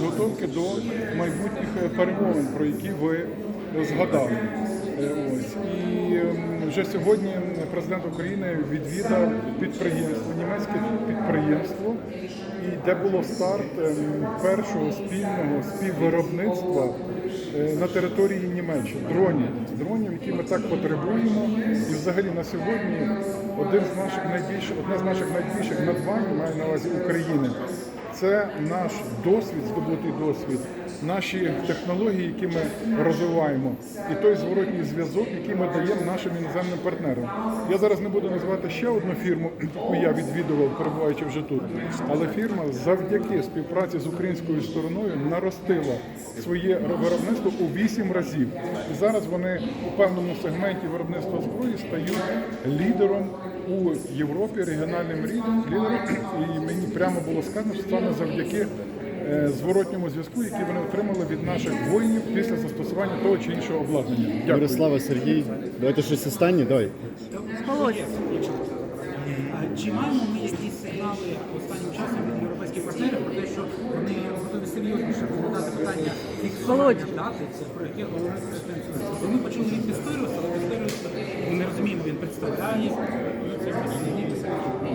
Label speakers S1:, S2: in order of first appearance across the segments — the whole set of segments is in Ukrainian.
S1: підготовки до майбутніх е, перемовин, про які ви згадали. Е, Ось і вже сьогодні президент України відвідав підприємство, німецьке підприємство, і де було старт ем, першого спільного співвиробництва е, на території Німеччини дронів, дронів, які ми так потребуємо. І взагалі на сьогодні один з наших найбільших, одне з наших найбільших надбань має на увазі України. Це наш досвід, здобутий досвід, наші технології, які ми розвиваємо, і той зворотній зв'язок, який ми даємо нашим іноземним партнерам. Я зараз не буду називати ще одну фірму, яку я відвідував, перебуваючи вже тут. Але фірма завдяки співпраці з українською стороною наростила своє виробництво у вісім разів. І зараз вони у певному сегменті виробництва зброї стають лідером у Європі, регіональним лідером. лідером. І мені прямо було сказано, що саме завдяки е, зворотньому зв'язку, який вони отримали від наших воїнів після застосування того чи іншого обладнання. Дякую.
S2: Мирослава Сергій, давайте щось останнє, давай.
S3: Володя.
S4: Чи маємо ми якісь сигнали останнім часом від європейських партнерів про те, що вони готові серйозніше розглядати питання фіксування дати, це про яке говорить президент Ми почули від Пісторіуса, але Пісторіус, ми не розуміємо, він представляє і це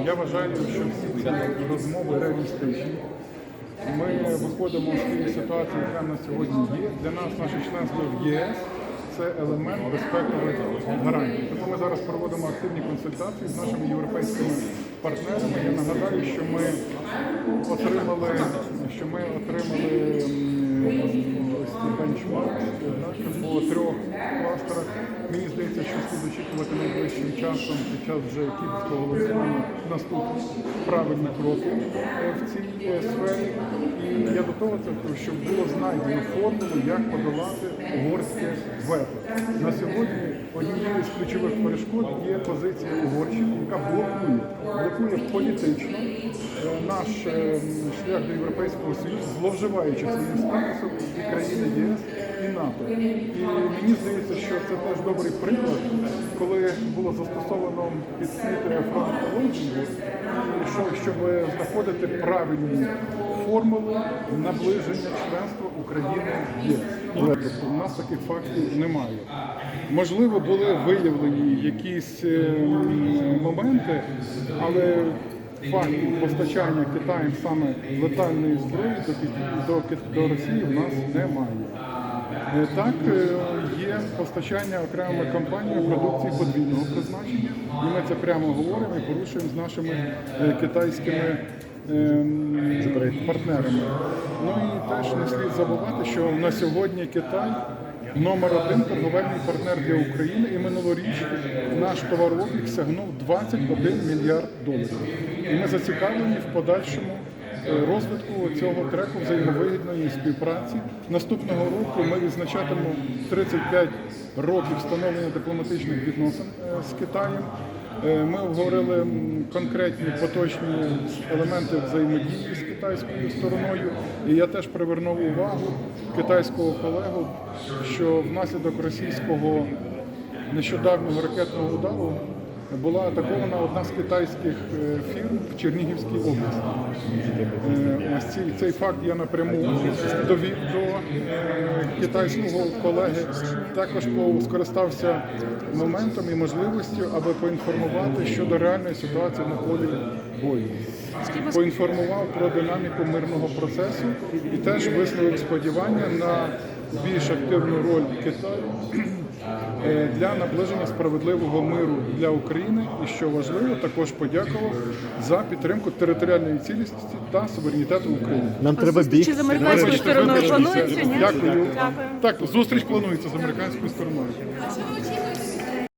S1: Я вважаю, що всі ці розмови реалістичні. Ми виходимо з тієї ситуації, яка на сьогодні є. Для нас наше членство в ЄС це елемент безпекових гарантій. Тому ми зараз проводимо активні консультації з нашими європейськими партнерами. Я нагадаю, що ми отримали, що ми отримали по трьох кластерах. Мені здається, що слід очікувати найближчим часом під час вже київського голосування наступні правильні кроки в цій сфері. І я до того це щоб було знайдено формулу, як подолати угорське вето. На сьогодні однією з ключових перешкод є позиція Угорщини, яка блокує, блокує політично е, наш е, шлях до Європейського Союзу, зловживаючи своїм статусом і країни ЄС і НАТО. І мені здається, що це теж добрий приклад, коли було застосовано підсвітлення лоджингу, що, щоб знаходити правильні формули наближення членства України в ЄС. Тобто у нас таких фактів немає. Можливо, були виявлені якісь е, моменти, але фактів постачання Китаєм саме летальної зброї до, до, до Росії в нас немає. Е, Так, е, є постачання окремими компаніями продукції подвійного призначення, і ми це прямо говоримо і порушуємо з нашими е, китайськими ем, партнерами. Ну і теж не слід забувати, що на сьогодні Китай номер один торговельний партнер для України і минулоріч наш товарообіг сягнув 21 мільярд доларів. І ми зацікавлені в подальшому розвитку цього треку взаємовигідної співпраці. Наступного року ми відзначатимемо 35 років встановлення дипломатичних відносин е, з Китаєм. Е, Ми обговорили конкретні поточні елементи взаємодії з китайською стороною. І я теж привернув увагу китайського колегу, що внаслідок російського нещодавнього ракетного удару була атакована одна з китайських е, фірм в Чернігівській області. Е, Ось цей, цей факт я напряму довів до е, китайського колеги. Також скористався моментом і можливістю, аби поінформувати щодо реальної ситуації на полі бою. Поінформував про динаміку мирного процесу і теж висловив сподівання на більш активну роль Китаю для наближення справедливого миру для України і що важливо, також подякував за підтримку територіальної цілісності та суверенітету України.
S2: Нам треба
S3: бігти. з американською стороною?
S1: Дякую.
S3: Дякую.
S1: Так, зустріч планується з американською стороною.